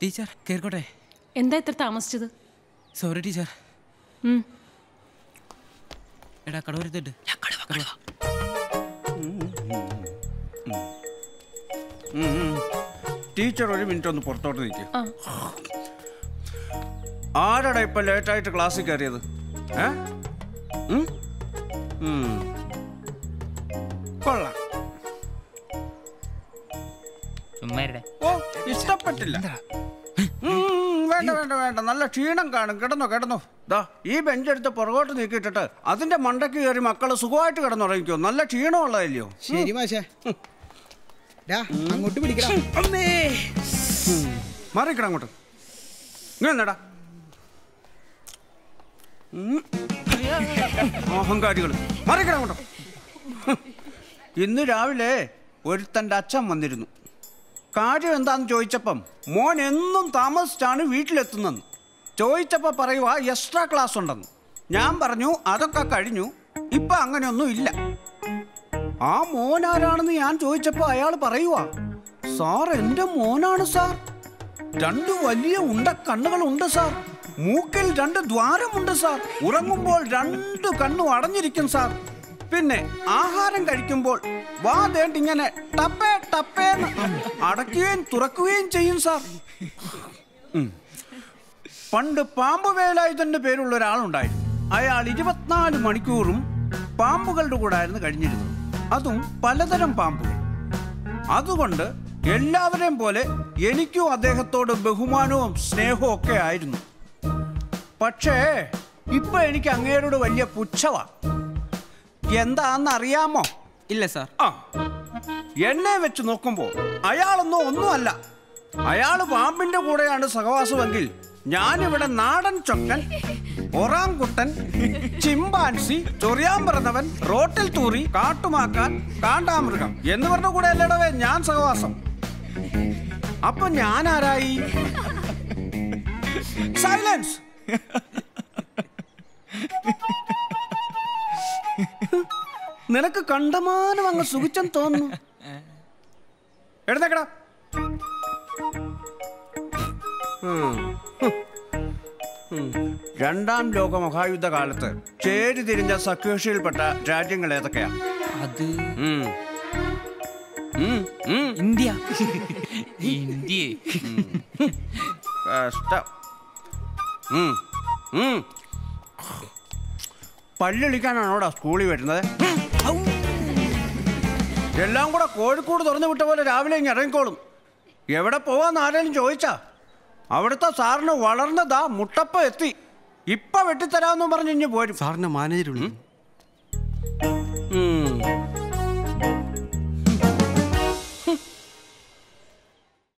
Teacher കേൾക്കോട്ടെ എന്താ ഇത്ര താമസിച്ചത് സോറി ടീച്ചർ. എടാ കടവരുത്തിട്ട് ടീച്ചർ ഒരു മിനിറ്റ് ഒന്ന് പുറത്തോട്ട് നിൽക്കുക ആരടാ ഇപ്പൊ ലേറ്റായിട്ട് ക്ലാസ്സിൽ കയറിയത് ഏ. കൊള്ളാം ഓ ഇഷ്ടപ്പെട്ടില്ല വേണ്ട വേണ്ട വേണ്ട. നല്ല ക്ഷീണം കാണും. കിടന്നോ കിടന്നോ. ദാ ഈ ബെഞ്ചെടുത്ത് പുറകോട്ട് നീക്കിയിട്ടിട്ട് അതിന്റെ മണ്ടയ്ക്ക് കയറി മക്കൾ സുഖമായിട്ട് കിടന്നുറങ്ങിക്കോ. നല്ല ക്ഷീണമുള്ളതല്ലയോ ശരി മാഷേ. അങ്ങോട്ട് പിടിക്കണം. മാറിക്കട അങ്ങോട്ട്. ഇങ്ങനെടാ അഹങ്കാരികൾ മാറിക്കട അങ്ങോട്ട്. ഇന്ന് രാവിലെ ഒരുത്തന്റെ അച്ഛൻ വന്നിരുന്നു. കാര്യം എന്താന്ന് ചോദിച്ചപ്പം മോൻ എന്നും താമസിച്ചാണ് വീട്ടിലെത്തുന്നെന്ന് ചോദിച്ചപ്പോൾ പറയുക എക്സ്ട്രാ ക്ലാസ് ഉണ്ടെന്ന്. ഞാൻ പറഞ്ഞു അതൊക്കെ കഴിഞ്ഞു. ഇപ്പം അങ്ങനെയൊന്നും ഇല്ല. ആ മോൻ ആരാണെന്ന് ഞാൻ ചോദിച്ചപ്പോൾ അയാൾ പറയുക സാർ എന്റെ മോനാണ് സാർ. രണ്ട് വലിയ ഉണ്ട കണ്ണുകളുണ്ട് സാർ. മൂക്കിൽ രണ്ട് ദ്വാരമുണ്ട് സാർ. ഉറങ്ങുമ്പോൾ രണ്ട് കണ്ണും അടഞ്ഞിരിക്കും സാർ. പിന്നെ ആഹാരം കഴിക്കുമ്പോൾ വാ ദേണ്ടിങ്ങനെ ടപ്പേ ടപ്പേന്ന് അടയ്ക്കുകയും തുറക്കുകയും ചെയ്യും സാർ. പണ്ട് പാമ്പ് വേലായുധന്റെ പേരുള്ള ഒരാളുണ്ടായിരുന്നു. അയാൾ ഇരുപത്തിനാല് മണിക്കൂറും പാമ്പുകളുടെ കൂടെ ആയിരുന്നു കഴിഞ്ഞിരുന്നത്. അതും പലതരം പാമ്പുകൾ. അതുകൊണ്ട് എല്ലാവരെയും പോലെ എനിക്കും അദ്ദേഹത്തോട് ബഹുമാനവും സ്നേഹവും ഒക്കെ ആയിരുന്നു. പക്ഷേ ഇപ്പൊ എനിക്ക് അങ്ങേരോട് വലിയ പുച്ഛവാ. എന്താന്ന് അറിയാമോ ഇല്ല സാർ. ആ. എന്നെ വെച്ച് നോക്കുമ്പോൾ അയാളൊന്നും ഒന്നുമല്ല. അയാൾ പാമ്പിന്റെ കൂടെയാണ് സഹവാസമെങ്കിൽ ഞാനിവിടെ നാടൻ ചൊക്കൻ ഒറാംകുട്ടൻ ചിമ്പാൻസി ചൊറിയാൻ പറഞ്ഞവൻ റോട്ടിൽ തൂറി കാട്ടുമാക്കാൻ കാണ്ടാമൃഗം എന്ന് പറഞ്ഞ കൂടെ അല്ലടവേ ഞാൻ സഹവാസം. അപ്പൊ ഞാൻ ആരായി സൈലൻസ് നിനക്ക് കണ്ടമാനം അങ്ങ് സുഖിച്ചം തോന്നുന്നു. എഴുന്നേക്കടാ. രണ്ടാം ലോക മഹായുദ്ധ കാലത്ത് ചേരി തിരിഞ്ഞ സഖ്യകക്ഷിയിൽപ്പെട്ട രാജ്യങ്ങൾ ഏതൊക്കെയാ? അത്. ഇന്ത്യ. ഇന്ത്യ. കഷ്ടം. പല്ലൊളിക്കാനാണോടാ സ്കൂളിൽ വരുന്നത്? എല്ലാം കൂടെ കോഴിക്കോട് തുറന്നു വിട്ട പോലെ രാവിലെ ഇങ്ങ് ഇറങ്ങിക്കോളും. എവിടെ പോവാന്ന് ആരെങ്കിലും ചോദിച്ചാ. അവിടുത്തെ സാറിന് വളർന്നതാ മുട്ടപ്പ എത്തി. ഇപ്പൊ വെട്ടിത്തരാമെന്ന് പറഞ്ഞ് ഇഞ്ഞ് പോരും. സാറിന്റെ മാനേജർ.